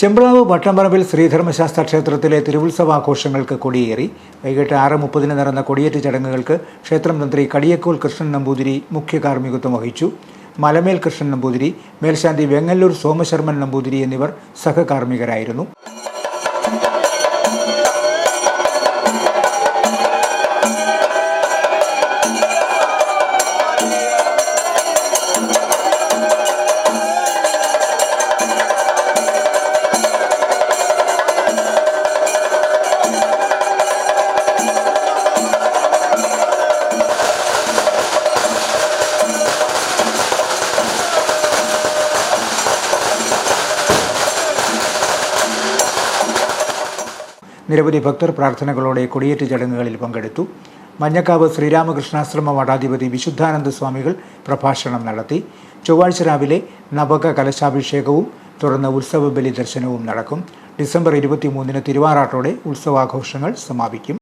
ചെമ്പ്ളാവ് വട്ടംപറമ്പിൽ ശ്രീധർമ്മശാസ്ത്ര ക്ഷേത്രത്തിലെ തിരുവുത്സവാഘോഷങ്ങൾക്ക് കൊടിയേറി. വൈകിട്ട് ആറ് മുപ്പതിന് നടന്ന കൊടിയേറ്റ് ചടങ്ങുകൾക്ക് ക്ഷേത്രം മന്ത്രി കടിയക്കോൽ കൃഷ്ണൻ നമ്പൂതിരി മുഖ്യ കാർമ്മികത്വം വഹിച്ചു. മലമേൽ കൃഷ്ണൻ നമ്പൂതിരി മേൽശാന്തി വെങ്ങല്ലൂർ സോമശർമ്മൻ നമ്പൂതിരി എന്നിവർ സഹകാർമ്മികരായിരുന്നു. നിരവധി ഭക്തർ പ്രാർത്ഥനകളോടെ കൊടിയേറ്റ് ചടങ്ങുകളിൽ പങ്കെടുത്തു. മഞ്ഞക്കാവ് ശ്രീരാമകൃഷ്ണാശ്രമ മഠാധിപതി വിശുദ്ധാനന്ദ സ്വാമികൾ പ്രഭാഷണം നടത്തി. ചൊവ്വാഴ്ച രാവിലെ നവക കലശാഭിഷേകവും തുടർന്ന് ഉത്സവ ബലി ദർശനവും നടക്കും. ഡിസംബർ ഇരുപത്തിമൂന്നിന് തിരുവാറാട്ടോടെ ഉത്സവാഘോഷങ്ങൾ സമാപിക്കും.